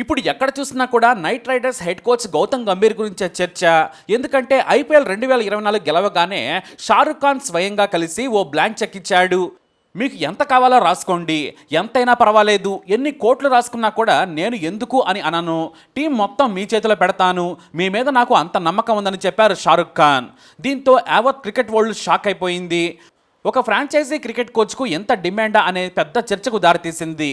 ఇప్పుడు ఎక్కడ చూసినా కూడా night riders head coach Gautam Gambhir గురించే చర్చ. ఎందుకంటే ఐపీఎల్ రెండు వేల ఇరవై నాలుగు గెలవగానే షారుఖ్ ఖాన్ స్వయంగా కలిసి ఓ బ్లాంక్ చెక్ ఇచ్చాడు. మీకు ఎంత కావాలో రాసుకోండి. ఎంతైనా పర్వాలేదు. ఎన్ని కోట్లు రాసుకున్నా కూడా నేను ఎందుకు అని అనను. టీం మొత్తం మీ చేతిలో పెడతాను. మీ మీద నాకు అంత నమ్మకం ఉందని చెప్పారు షారుఖ్ ఖాన్. దీంతో యావత్ క్రికెట్ వరల్డ్ షాక్ అయిపోయింది. ఒక ఫ్రాంచైజీ క్రికెట్ కోచ్కు ఎంత డిమాండా అనే పెద్ద చర్చకు దారితీసింది.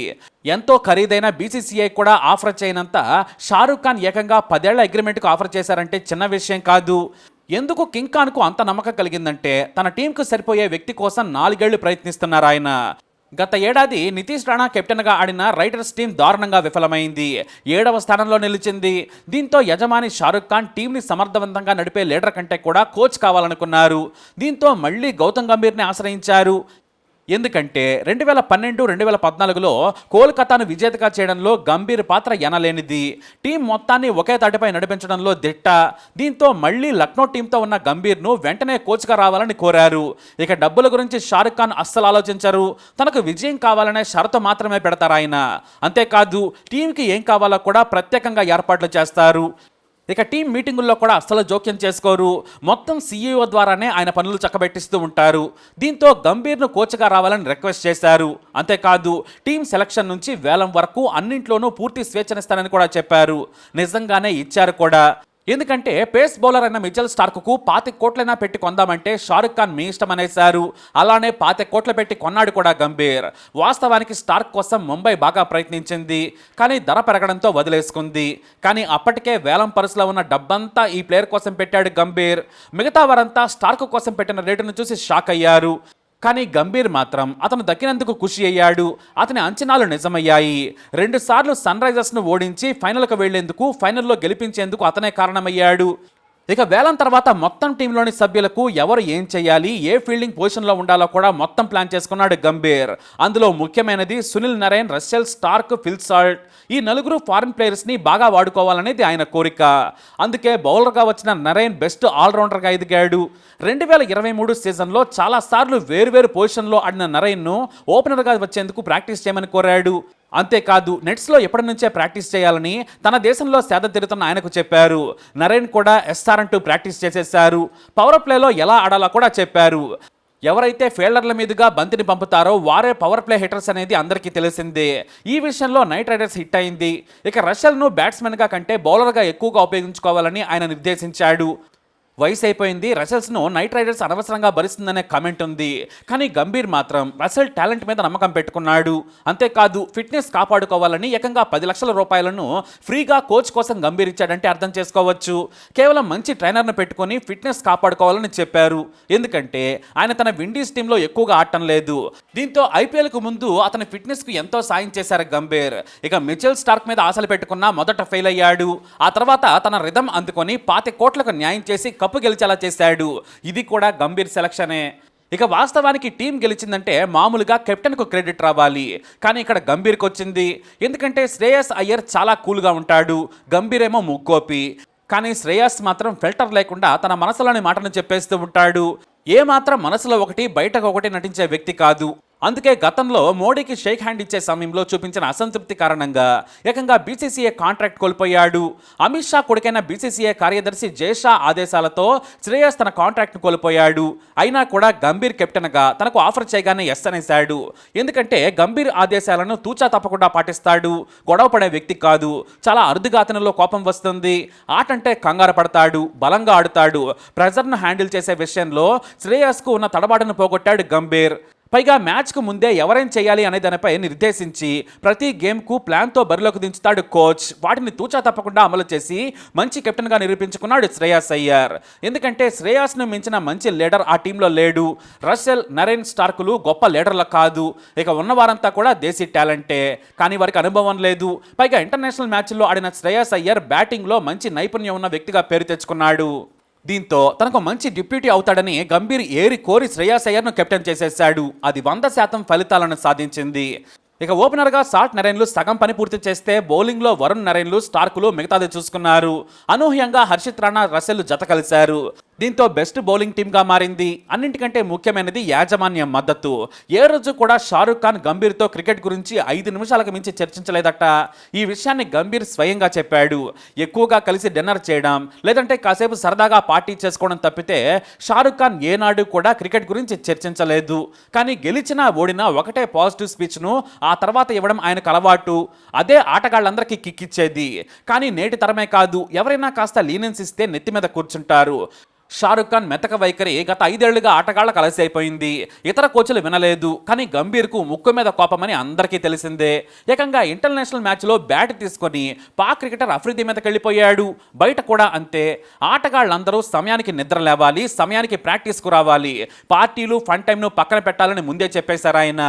ఎంతో ఖరీదైన బీసీసీఐ కూడా ఆఫర్ చేయనంత షారుఖ్ ఖాన్ ఏకంగా పదేళ్ళ అగ్రిమెంట్కు ఆఫర్ చేశారంటే చిన్న విషయం కాదు. ఎందుకు కింగ్ ఖాన్కు అంత నమ్మకం కలిగిందంటే తన టీంకు సరిపోయే వ్యక్తి కోసం నాలుగేళ్ళు ప్రయత్నిస్తున్నారు ఆయన. గత ఏడాది నితీష్ రాణా కెప్టెన్గా ఆడిన రైడర్స్ టీం దారుణంగా విఫలమైంది. ఏడవ స్థానంలో నిలిచింది. దీంతో యజమాని షారుఖ్ ఖాన్ టీంని సమర్థవంతంగా నడిపే లీడర్ కంటే కూడా కోచ్ కావాలనుకున్నారు. దీంతో మళ్ళీ గౌతమ్ గంభీర్ని ఆశ్రయించారు. ఎందుకంటే రెండు వేల పన్నెండు రెండు వేల పద్నాలుగులో కోల్కతాను విజేతగా చేయడంలో గంభీర్ పాత్ర ఎనలేనిది. టీం మొత్తాన్ని ఒకే తాటిపై నడిపించడంలో దిట్ట. దీంతో మళ్ళీ లక్నో టీంతో ఉన్న గంభీర్ను వెంటనే కోచ్గా రావాలని కోరారు. ఇక డబ్బుల గురించి షారుఖ్ ఖాన్ అస్సలు ఆలోచించరు. తనకు విజయం కావాలనే షరతు మాత్రమే పెడతారు ఆయన. అంతేకాదు టీంకి ఏం కావాలో కూడా ప్రత్యేకంగా ఏర్పాట్లు చేస్తారు. ఇక టీం మీటింగుల్లో కూడా అస్సలు జోక్యం చేసుకోరు. మొత్తం సీఈఓ ద్వారానే ఆయన పనులు చక్కబెట్టిస్తూ ఉంటారు. దీంతో గంభీర్ను కోచ్గా రావాలని రిక్వెస్ట్ చేశారు. అంతేకాదు టీం సెలక్షన్ నుంచి వేలం వరకు అన్నింట్లోనూ పూర్తి స్వేచ్ఛనిస్తానని కూడా చెప్పారు. నిజంగానే ఇచ్చారు కూడా. ఎందుకంటే పేస్ బౌలర్ అయిన మిచల్ స్టార్క్కు పాతి కోట్లైనా పెట్టి కొందామంటే షారుఖ్ ఖాన్ మీ ఇష్టం అనేశారు. అలానే పాతి కోట్లు పెట్టి కొన్నాడు కూడా గంభీర్. వాస్తవానికి స్టార్క్ కోసం ముంబై బాగా ప్రయత్నించింది. కానీ ధర పెరగడంతో వదిలేసుకుంది. కానీ అప్పటికే వేలం పరుసులో ఉన్న డబ్బంతా ఈ ప్లేయర్ కోసం పెట్టాడు గంభీర్. మిగతా వారంతా స్టార్క్ కోసం పెట్టిన రేటును చూసి షాక్ అయ్యారు. కానీ గంభీర్ మాత్రం అతను దక్కినందుకు ఖుషి అయ్యాడు. అతని అంచనాలు నిజమయ్యాయి. రెండుసార్లు సన్ రైజర్స్ను ఓడించి ఫైనల్కు వెళ్ళేందుకు ఫైనల్లో గెలిపించేందుకు అతనే కారణమయ్యాడు. ఇక వేలం తర్వాత మొత్తం టీంలోని సభ్యులకు ఎవరు ఏం చేయాలి ఏ ఫీల్డింగ్ పొజిషన్లో ఉండాలో కూడా మొత్తం ప్లాన్ చేసుకున్నాడు గంభీర్. అందులో ముఖ్యమైనది Sunil Narine Russell Starc Phil Salt ఈ నలుగురు ఫారిన్ ప్లేయర్స్ని బాగా వాడుకోవాలనేది ఆయన కోరిక. అందుకే బౌలర్గా వచ్చిన నరేన్ బెస్ట్ ఆల్రౌండర్గా ఎదిగాడు. రెండు వేల ఇరవై మూడు సీజన్లో చాలాసార్లు వేరువేరు పొజిషన్లో ఆడిన నరేన్ను ఓపెనర్గా వచ్చేందుకు ప్రాక్టీస్ చేయమని కోరాడు. అంతేకాదు నెట్స్లో ఎప్పటి నుంచే ప్రాక్టీస్ చేయాలని తన దేశంలో సేద తిరుగుతున్న ఆయనకు చెప్పారు. నరేన్ కూడా ఎస్ఆర్ అంటూ ప్రాక్టీస్ చేసేశారు. పవర్ ప్లేలో ఎలా ఆడాలో కూడా చెప్పారు. ఎవరైతే ఫీల్డర్ల మీదుగా బంతిని పంపుతారో వారే పవర్ ప్లే హిట్టర్స్ అనేది అందరికీ తెలిసిందే. ఈ విషయంలో నైట్ రైడర్స్ హిట్ అయింది. ఇక రషల్ను బ్యాట్స్మెన్గా కంటే బౌలర్గా ఎక్కువగా ఉపయోగించుకోవాలని ఆయన నిర్దేశించాడు. వయసు అయిపోయింది రసెల్స్ను నైట్ రైడర్స్ అనవసరంగా భరిస్తుందనే కామెంట్ ఉంది. కానీ గంభీర్ మాత్రం రసెల్ టాలెంట్ మీద నమ్మకం పెట్టుకున్నాడు. అంతేకాదు ఫిట్నెస్ కాపాడుకోవాలని ఏకంగా పది లక్షల రూపాయలను ఫ్రీగా కోచ్ కోసం గంభీర్ ఇచ్చాడంటే అర్థం చేసుకోవచ్చు. కేవలం మంచి ట్రైనర్ను పెట్టుకొని ఫిట్నెస్ కాపాడుకోవాలని చెప్పారు. ఎందుకంటే ఆయన తన విండీస్ టీంలో ఎక్కువగా ఆడటం లేదు. దీంతో ఐపీఎల్కు ముందు అతని ఫిట్నెస్కు ఎంతో సాయం చేశారు గంభీర్. ఇక మిచెల్ స్టార్క్ మీద ఆశలు పెట్టుకున్న మొదట ఫెయిల్ అయ్యాడు. ఆ తర్వాత తన రిధం అందుకొని పాతి కోట్లకు న్యాయం చేసి కప్పు గెలిచేలా చేశాడు. ఇది కూడా గంభీర్ సెలక్షనే. ఇక వాస్తవానికి టీం గెలిచిందంటే మామూలుగా కెప్టెన్కు క్రెడిట్ రావాలి. కానీ ఇక్కడ గంభీర్కి వచ్చింది. ఎందుకంటే శ్రేయస్ అయ్యర్ చాలా కూల్గా ఉంటాడు. గంభీర్ ఏమో ముక్కోపి. కానీ శ్రేయస్ మాత్రం ఫిల్టర్ లేకుండా తన మనసులోని మాటను చెప్పేస్తూ ఉంటాడు. ఏ మాత్రం మనసులో ఒకటి బయటకు ఒకటి నటించే వ్యక్తి కాదు. అందుకే గతంలో మోడీకి షేక్ హ్యాండ్ ఇచ్చే సమయంలో చూపించిన అసంతృప్తి కారణంగా ఏకంగా బీసీసీఏ కాంట్రాక్ట్ కోల్పోయాడు. అమిత్ షా కొడుకైన బీసీసీఏ కార్యదర్శి జయషా ఆదేశాలతో శ్రేయస్ తన కాంట్రాక్ట్ను కోల్పోయాడు. అయినా కూడా గంభీర్ కెప్టెన్గా తనకు ఆఫర్ చేయగానే ఎస్ అనేశాడు ఎందుకంటే గంభీర్ ఆదేశాలను తూచా తప్పకుండా పాటిస్తాడు. గొడవ పడే వ్యక్తి కాదు. చాలా అరుదుగా అతనిలో కోపం వస్తుంది. ఆట అంటే కంగారు పడతాడు. బలంగా ఆడుతాడు. ప్రెజర్ను హ్యాండిల్ చేసే విషయంలో శ్రేయస్కు ఉన్న తడబాటును పోగొట్టాడు గంభీర్. పైగా మ్యాచ్కు ముందే ఎవరేం చేయాలి అనే దానిపై నిర్దేశించి ప్రతి గేమ్కు ప్లాన్తో బరిలోకి దించుతాడు కోచ్. వాటిని తూచా తప్పకుండా అమలు చేసి మంచి కెప్టెన్గా నిరూపించుకున్నాడు శ్రేయాస్ అయ్యర్. ఎందుకంటే శ్రేయాస్ను మించిన మంచి లీడర్ ఆ టీంలో లేడు. రస్సెల్ నరేన్ స్టార్కులు గొప్ప లీడర్లు కాదు. ఇక ఉన్నవారంతా కూడా దేశీ టాలెంటే. కానీ వారికి అనుభవం లేదు. పైగా ఇంటర్నేషనల్ మ్యాచ్ల్లో ఆడిన శ్రేయాస్ అయ్యర్ బ్యాటింగ్లో మంచి నైపుణ్యం ఉన్న వ్యక్తిగా పేరు తెచ్చుకున్నాడు. దీంతో తనకు మంచి డిప్యూటీ అవుతాడని గంభీర్ ఏరి కోరి శ్రేయాస్ అయ్యర్ను కెప్టెన్ చేసేశాడు. అది వంద శాతం ఫలితాలను సాధించింది. ఇక ఓపెనర్గా సాల్ట్ నరేన్లు సగం పని పూర్తి చేస్తే బౌలింగ్లో వరుణ్ నరేన్లు స్టార్కులు మిగతాది చూసుకున్నారు. అనూహ్యంగా హర్షిత్ రాణా రసెల్ జత కలిశారు. దీంతో బెస్ట్ బౌలింగ్ టీమ్గా మారింది. అన్నింటికంటే ముఖ్యమైనది యాజమాన్యం మద్దతు. ఏ రోజు కూడా షారుఖ్ ఖాన్ గంభీర్తో క్రికెట్ గురించి ఐదు నిమిషాలకు మించి చర్చించలేదట. ఈ విషయాన్ని గంభీర్ స్వయంగా చెప్పాడు. ఎక్కువగా కలిసి డిన్నర్ చేయడం లేదంటే కాసేపు సరదాగా పార్టీ చేసుకోవడం తప్పితే షారుఖ్ ఖాన్ ఏనాడు కూడా క్రికెట్ గురించి చర్చించలేదు. కానీ గెలిచినా ఓడినా ఒకటే పాజిటివ్ స్పీచ్ను ఆ తర్వాత ఇవ్వడం ఆయనకు అలవాటు. అదే ఆటగాళ్ళందరికీ కిక్కిచ్చేది కానీ నేటి తరమే కాదు ఎవరైనా కాస్త లీనెన్స్ ఇస్తే నెత్తి మీద కూర్చుంటారు. షారుఖ్ ఖాన్ మెతక వైఖరి గత ఐదేళ్ళుగా ఆటగాళ్ళకు అలసి అయిపోయింది. ఇతర కోచ్లు వినలేదు. కానీ గంభీర్కు ముక్కు మీద కోపమని అందరికీ తెలిసిందే. ఏకంగా ఇంటర్నేషనల్ మ్యాచ్లో బ్యాట్ తీసుకొని పాక్ క్రికెటర్ అఫ్రిది మీదకి వెళ్ళిపోయాడు బయట కూడా అంతే. ఆటగాళ్ళందరూ సమయానికి నిద్ర లేవాలి సమయానికి ప్రాక్టీస్కు రావాలి. పార్టీలు ఫన్ టైంను పక్కన పెట్టాలని ముందే చెప్పేశారు ఆయన.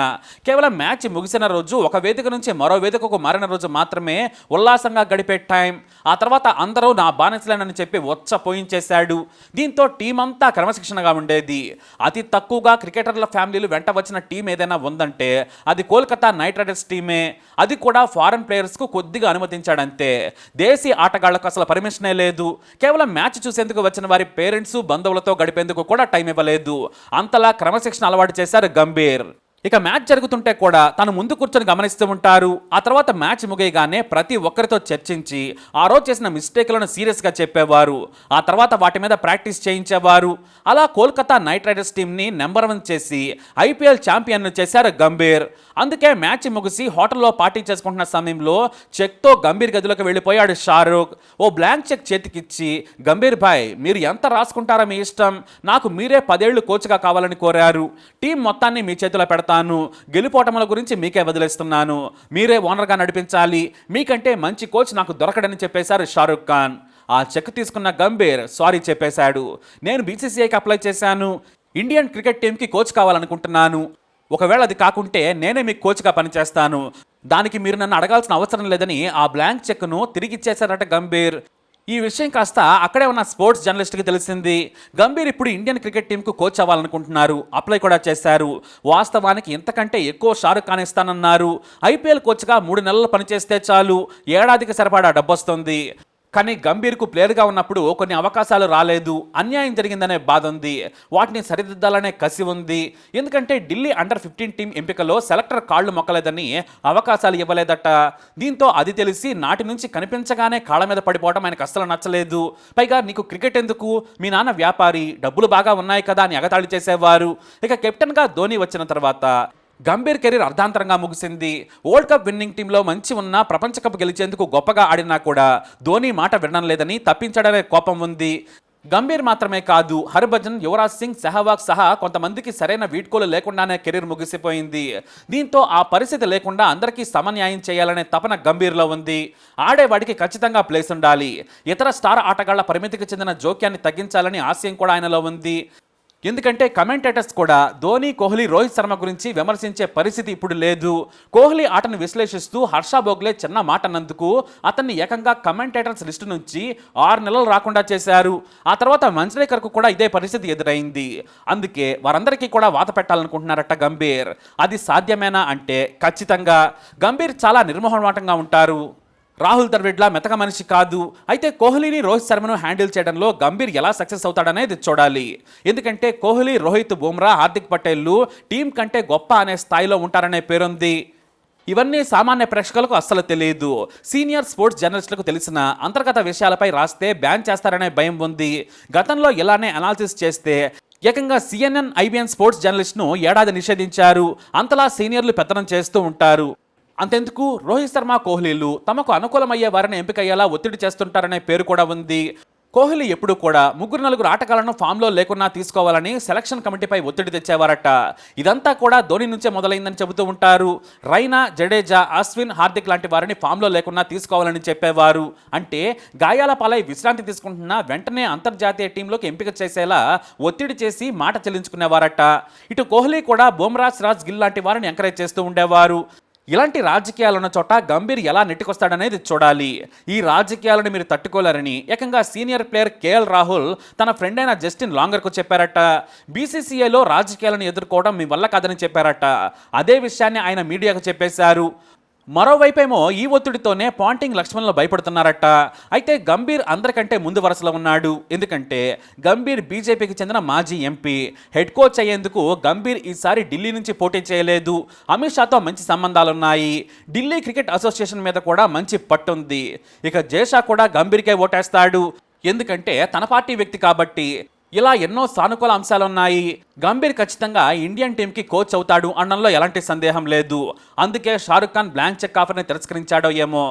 కేవలం మ్యాచ్ ముగిసిన రోజు ఒక వేదిక నుంచి మరో వేదికకు మారిన రోజు మాత్రమే ఉల్లాసంగా గడిపే టైం. ఆ తర్వాత అందరూ నా బానిసలేనని చెప్పి వచ్చ పోయించేశాడు. దీంతో టీం అంతా క్రమశిక్షణగా ఉండేది. అతి తక్కువగా క్రికెటర్ల ఫ్యామిలీలు వెంట వచ్చిన టీం ఏదైనా ఉందంటే అది కోల్కతా నైట్ రైడర్స్ టీమే అది కూడా ఫారెన్ ప్లేయర్స్కు కొద్దిగా అనుమతించాడంతే. దేశీ ఆటగాళ్ళకు అసలు పర్మిషనే లేదు. కేవలం మ్యాచ్ చూసేందుకు వచ్చిన వారి పేరెంట్స్ బంధువులతో గడిపేందుకు కూడా టైం ఇవ్వలేదు. అంతలా క్రమశిక్షణ అలవాటు చేశారు గంభీర్. ఇక మ్యాచ్ జరుగుతుంటే కూడా తను ముందు కూర్చొని గమనిస్తూ ఉంటారు. ఆ తర్వాత మ్యాచ్ ముగియగానే ప్రతి ఒక్కరితో చర్చించి ఆ రోజు చేసిన మిస్టేక్లను సీరియస్గా చెప్పేవారు. ఆ తర్వాత వాటి మీద ప్రాక్టీస్ చేయించేవారు. అలా కోల్కతా నైట్ రైడర్స్ టీంని నెంబర్ వన్ చేసి ఐపీఎల్ ఛాంపియన్ను చేశారు గంభీర్. అందుకే మ్యాచ్ ముగిసి హోటల్లో పార్టీ చేసుకుంటున్న సమయంలో చెక్తో గంభీర్ గదిలోకి వెళ్ళిపోయాడు షారూక్. ఓ బ్లాంక్ చెక్ చేతికిచ్చి గంభీర్ భాయ్ మీరు ఎంత రాసుకుంటారో మీ ఇష్టం. నాకు మీరే పదేళ్ళు కోచ్గా కావాలని కోరారు. టీం మొత్తాన్ని మీ చేతిలో పెడతాను. గెలుపోటముల గురించి మీకే వదిలేస్తున్నాను. మీరే ఓనర్గా నడిపించాలి. మీకంటే మంచి కోచ్ నాకు దొరకడని చెప్పేశారు షారుఖ్ ఖాన్. ఆ చెక్ తీసుకున్న గంభీర్ సారీ చెప్పేశాడు. నేను బీసీసీఐకి అప్లై చేశాను. ఇండియన్ క్రికెట్ టీంకి కోచ్ కావాలనుకుంటున్నాను. ఒకవేళ అది కాకుంటే నేనే మీకు కోచ్గా పనిచేస్తాను. దానికి మీరు నన్ను అడగాల్సిన అవసరం లేదని ఆ బ్లాంక్ చెక్ను తిరిగి ఇచ్చేశారట గంభీర్. ఈ విషయం కాస్త అక్కడే ఉన్న స్పోర్ట్స్ జర్నలిస్ట్కి తెలిసింది. గంభీర్ ఇప్పుడు ఇండియన్ క్రికెట్ టీంకు కోచ్ అవ్వాలనుకుంటున్నారు. అప్లై కూడా చేశారు. వాస్తవానికి ఇంతకంటే ఎక్కువ షారుఖ్ ఖాన్ ఇస్తానన్నారు. ఐపీఎల్ కోచ్గా మూడు నెలలు పనిచేస్తే చాలు. ఏడాదికి సరిపడా డబ్బొస్తుంది. కానీ గంభీర్కు ప్లేయర్గా ఉన్నప్పుడు కొన్ని అవకాశాలు రాలేదు. అన్యాయం జరిగిందనే బాధ ఉంది. వాటిని సరిదిద్దాలనే కసి ఉంది. ఎందుకంటే ఢిల్లీ అండర్ ఫిఫ్టీన్ టీం ఎంపికలో సెలెక్టర్ కాళ్ళు మొక్కలేదని అవకాశాలు ఇవ్వలేదట. దీంతో అది తెలిసి నాటి నుంచి కనిపించగానే కాళ్ళ మీద పడిపోవడం ఆయనకు అస్సలు నచ్చలేదు. పైగా నీకు క్రికెట్ ఎందుకు? మీ నాన్న వ్యాపారి డబ్బులు బాగా ఉన్నాయి కదా అని ఎగతాళి చేసేవారు. ఇక కెప్టెన్గా ధోని వచ్చిన తర్వాత గంభీర్ కెరీర్ అర్ధాంతరంగా ముగిసింది. వరల్డ్ కప్ విన్నింగ్ టీంలో మంచి ఉన్న ప్రపంచ కప్ గెలిచేందుకు గొప్పగా ఆడినా కూడా ధోని మాట వినడం లేదని తప్పించడమే కోపం ఉంది. గంభీర్ మాత్రమే కాదు హర్భజన్ యువరాజ్ సింగ్ సెహవాగ్ సహా కొంతమందికి సరైన వీడ్కోలు లేకుండానే కెరీర్ ముగిసిపోయింది. దీంతో ఆ పరిస్థితి లేకుండా అందరికీ సమన్యాయం చేయాలనే తపన గంభీర్లో ఉంది. ఆడేవాడికి ఖచ్చితంగా ప్లేస్ ఉండాలి. ఇతర స్టార్ ఆటగాళ్ళ పరిమితికి చెందిన జోక్యాన్ని తగ్గించాలని ఆశయం కూడా ఆయనలో ఉంది. ఎందుకంటే కమెంటేటర్స్ కూడా ధోని కోహ్లీ రోహిత్ శర్మ గురించి విమర్శించే పరిస్థితి ఇప్పుడు లేదు. కోహ్లీ ఆటను విశ్లేషిస్తూ హర్ష బోగ్లే చిన్న మాట అన్నందుకు అతన్ని ఏకంగా కమెంటేటర్స్ లిస్టు నుంచి ఆరు నెలలు రాకుండా చేశారు. ఆ తర్వాత మంజ్రేకర్కు కూడా ఇదే పరిస్థితి ఎదురైంది. అందుకే వారందరికీ కూడా వాత పెట్టాలనుకుంటున్నారట గంభీర్. అది సాధ్యమేనా అంటే ఖచ్చితంగా. గంభీర్ చాలా నిర్మోహమాటంగా ఉంటారు. రాహుల్ ద్రవిడ్లా మెతక మనిషి కాదు. అయితే కోహ్లీని రోహిత్ శర్మను హ్యాండిల్ చేయడంలో గంభీర్ ఎలా సక్సెస్ అవుతాడనేది చూడాలి. ఎందుకంటే కోహ్లీ రోహిత్ బుమ్రా హార్దిక్ పటేల్లు టీం కంటే గొప్ప అనే స్థాయిలో ఉంటారనే పేరుంది. ఇవన్నీ సామాన్య ప్రేక్షకులకు అస్సలు తెలియదు. సీనియర్ స్పోర్ట్స్ జర్నలిస్టులకు తెలిసిన అంతర్గత విషయాలపై రాస్తే బ్యాన్ చేస్తారనే భయం ఉంది. గతంలో ఇలానే అనాలిసిస్ చేస్తే ఏకంగా సిఎన్ఎన్ ఐబిఎన్ స్పోర్ట్స్ జర్నలిస్ట్ను ఏడాది నిషేధించారు. అంతలా సీనియర్లు పెత్తనం చేస్తూ ఉంటారు. అంతెందుకు? రోహిత్ శర్మ కోహ్లీలు తమకు అనుకూలమయ్యే వారిని ఎంపికయ్యేలా ఒత్తిడి చేస్తుంటారనే పేరు కూడా ఉంది. కోహ్లీ ఎప్పుడు కూడా ముగ్గురు నలుగురు ఆటగాళ్ళను ఫామ్లో లేకున్నా తీసుకోవాలని సెలక్షన్ కమిటీపై ఒత్తిడి తెచ్చేవారట. ఇదంతా కూడా ధోని నుంచే మొదలైందని చెబుతూ ఉంటారు. రైనా జడేజా అశ్విన్ హార్దిక్ లాంటి వారిని ఫామ్లో లేకున్నా తీసుకోవాలని చెప్పేవారు. అంటే గాయాల పాలై విశ్రాంతి తీసుకుంటున్న వెంటనే అంతర్జాతీయ టీంలోకి ఎంపిక చేసేలా ఒత్తిడి చేసి మాట చెల్లించుకునేవారట. ఇటు కోహ్లీ కూడా బుమ్రా సిరాజ్ గిల్ లాంటి వారిని ఎంకరేజ్ చేస్తూ ఉండేవారు. ఇలాంటి రాజకీయాలు ఉన్న చోట గంభీర్ ఎలా నెట్టుకొస్తాడనేది చూడాలి. ఈ రాజకీయాలను మీరు తట్టుకోలేరని ఏకంగా సీనియర్ ప్లేయర్ కేఎల్ రాహుల్ తన ఫ్రెండ్ అయిన జస్టిన్ లాంగర్కు చెప్పారట. బీసీసీఐలో రాజకీయాలను ఎదుర్కోవడం మీ వల్ల కాదని చెప్పారట. అదే విషయాన్ని ఆయన మీడియాకు చెప్పేశారు. మరోవైపేమో ఈ ఒత్తిడితోనే పాంటింగ్ లక్ష్మణ్లు భయపడుతున్నారట. అయితే గంభీర్ అందరికంటే ముందు వరుసలో ఉన్నాడు. ఎందుకంటే గంభీర్ బీజేపీకి చెందిన మాజీ ఎంపీ. హెడ్ కోచ్ అయ్యేందుకు గంభీర్ ఈసారి ఢిల్లీ నుంచి పోటీ చేయలేదు. అమిత్ షాతో మంచి సంబంధాలున్నాయి. ఢిల్లీ క్రికెట్ అసోసియేషన్ మీద కూడా మంచి పట్టుంది. ఇక జేషా కూడా గంభీర్కే ఓటేస్తాడు. ఎందుకంటే తన పార్టీ వ్యక్తి కాబట్టి ఇలా ఎన్నో సానుకూల అంశాలు ఉన్నాయి గంభీర్ ఖచ్చితంగా ఇండియన్ టీంకి కోచ్ అవుతాడు అనడంలో ఎలాంటి సందేహం లేదు. అందుకే షారుఖ్ ఖాన్ బ్లాంక్ చెక్ ఆఫర్ని తిరస్కరించాడో ఏమో.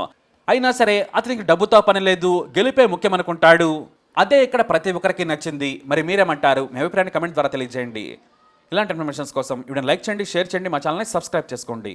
అయినా సరే అతనికి డబ్బుతో పని లేదు గెలిపే ముఖ్యమనుకుంటాడు. అదే ఇక్కడ ప్రతి ఒక్కరికి నచ్చింది. మరి మీరేమంటారు? మీ అభిప్రాయాన్ని కమెంట్ ద్వారా తెలియజేయండి. ఇలాంటి ఇన్ఫర్మేషన్స్ కోసం ఇప్పుడు లైక్ చేయండి షేర్ చేయండి మా ఛానల్ని సబ్స్క్రైబ్ చేసుకోండి.